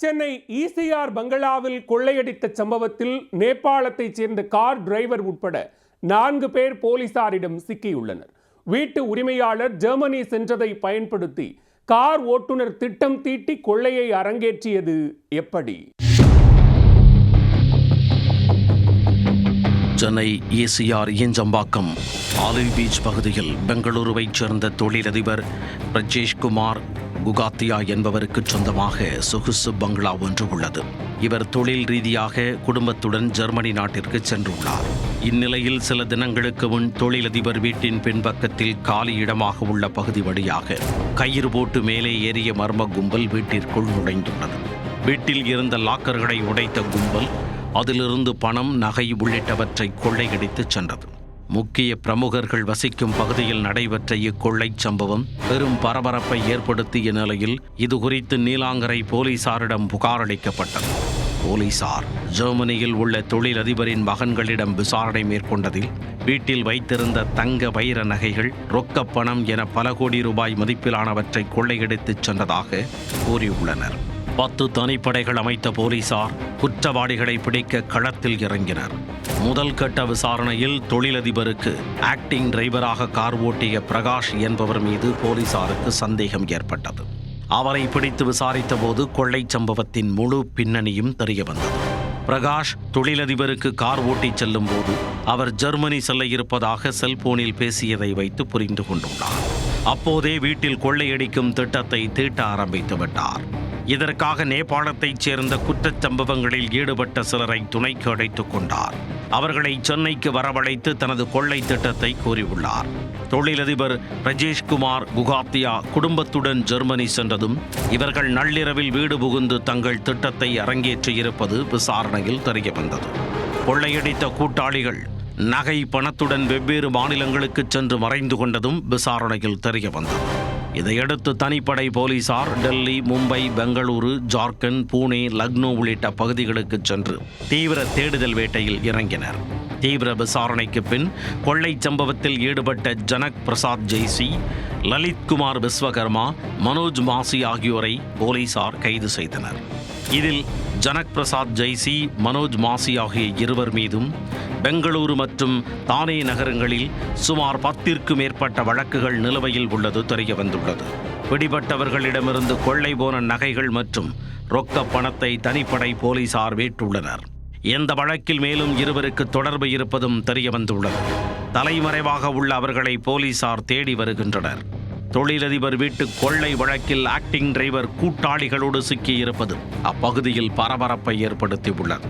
Chennai ECR பங்களாவில் கொள்ளையடித்த சம்பவத்தில் நேபாளத்தைச் சேர்ந்த கார் டிரைவர் உட்பட நான்கு பேர் போலீசாரிடம் சிக்கியுள்ளனர். வீட்டு உரிமையாளர் ஜெர்மனி சென்றதை பயன்படுத்தி கார் ஓட்டுநர் திட்டம் தீட்டி கொள்ளையை அரங்கேற்றியது எப்படி? Chennai ECR Injambakkam olive beach பகுதியில் பெங்களூருவைச் சேர்ந்த தொழிலதிபர் பிரஜேஷ்குமார் குகாத்தியா என்பவருக்கு சொந்தமாக சொகுசு பங்களா ஒன்று உள்ளது. இவர் தொழில் ரீதியாக குடும்பத்துடன் ஜெர்மனி நாட்டிற்கு சென்றுள்ளார். இந்நிலையில் சில தினங்களுக்கு முன் தொழிலதிபர் வீட்டின் பின்பக்கத்தில் காலி இடமாக உள்ள பகுதி வழியாக கயிறு போட்டு மேலே ஏறிய மர்ம கும்பல் வீட்டிற்குள் நுழைந்துள்ளது. வீட்டில் இருந்த லாக்கர்களை உடைத்த கும்பல் அதிலிருந்து பணம் நகை உள்ளிட்டவற்றை கொள்ளையடித்துச் சென்றது. முக்கிய பிரமுகர்கள் வசிக்கும் பகுதியில் நடைபெற்ற இக்கொள்ளைச் சம்பவம் பெரும் பரபரப்பை ஏற்படுத்திய நிலையில் இது குறித்து நீலாங்கரை போலீசாரிடம் புகாரளிக்கப்பட்டது போலீசார் ஜெர்மனியில் உள்ள தொழிலதிபரின் மகன்களிடம் விசாரணை மேற்கொண்டதில் வீட்டில் வைத்திருந்த தங்க வைர நகைகள் ரொக்கப் பணம் என பல கோடி ரூபாய் மதிப்பிலானவற்றை கொள்ளையடித்துச் சென்றதாக கூறியுள்ளனர். பத்து தனிப்படைகள் அமைத்த போலீசார் குற்றவாளிகளை பிடிக்க களத்தில் இறங்கினர். முதல் கட்ட விசாரணையில் தொழிலதிபருக்கு ஆக்டிங் டிரைவராக கார் ஓட்டிய பிரகாஷ் என்பவர் மீது போலீசாருக்கு சந்தேகம் ஏற்பட்டது. அவரை பிடித்து விசாரித்த போது கொள்ளைச் சம்பவத்தின் முழு பின்னணியும் தெரிய வந்தது. பிரகாஷ் தொழிலதிபருக்கு கார் ஓட்டிச் செல்லும் போது அவர் ஜெர்மனி செல்ல இருப்பதாக செல்போனில் பேசியதை வைத்து புரிந்து கொண்டுள்ளார். அப்போதே வீட்டில் கொள்ளையடிக்கும் திட்டத்தை தீட்ட ஆரம்பித்து விட்டார். இதற்காக நேபாளத்தைச் சேர்ந்த குற்றச் சம்பவங்களில் ஈடுபட்ட சிலரை துணைக்கு அழைத்துக் கொண்டார். அவர்களை சென்னைக்கு வரவழைத்து தனது கொள்ளை திட்டத்தை கூறியுள்ளார். தொழிலதிபர் ரஜேஷ்குமார் குகாத்தியா குடும்பத்துடன் ஜெர்மனி சென்றதும் இவர்கள் நள்ளிரவில் வீடு புகுந்து தங்கள் திட்டத்தை அரங்கேற்றியிருப்பது விசாரணையில் தெரியவந்தது. கொள்ளையடித்த கூட்டாளிகள் நகை பணத்துடன் வெவ்வேறு மாநிலங்களுக்கு சென்று மறைந்து கொண்டதும் விசாரணையில் தெரிய வந்தது இதையடுத்து தனிப்படை போலீசார் டெல்லி மும்பை பெங்களூரு ஜார்க்கண்ட் பூனே லக்னோ உள்ளிட்ட பகுதிகளுக்கு சென்று தீவிர தேடுதல் வேட்டையில் இறங்கினர். தீவிர விசாரணைக்கு பின் கொள்ளைச் சம்பவத்தில் ஈடுபட்ட ஜனக் பிரசாத் ஜெய்சி லலித்குமார் விஸ்வகர்மா மனோஜ் மாசி ஆகியோரை போலீசார் கைது செய்தனர். இதில் ஜனக் பிரசாத் ஜெய்சி மனோஜ் மாசி ஆகிய இருவர் மீதும் பெங்களூரு மற்றும் தானே நகரங்களில் சுமார் பத்திற்கும் மேற்பட்ட வழக்குகள் நிலுவையில் உள்ளது தெரிய வந்துள்ளது. பிடிபட்டவர்களிடமிருந்து கொள்ளை போன நகைகள் மற்றும் ரொக்க பணத்தை தனிப்படை போலீசார் மீட்டுள்ளனர். இந்த வழக்கில் மேலும் இருவருக்கு தொடர்பு இருப்பதும் தெரிய வந்துள்ளது. தலைமறைவாக உள்ள அவர்களை போலீசார் தேடி வருகின்றனர். தொழிலதிபர் வீட்டு கொள்ளை வழக்கில் ஆக்டிங் டிரைவர் கூட்டாளிகளோடு சிக்கியிருப்பது அப்பகுதியில் பரபரப்பை ஏற்படுத்தியுள்ளது.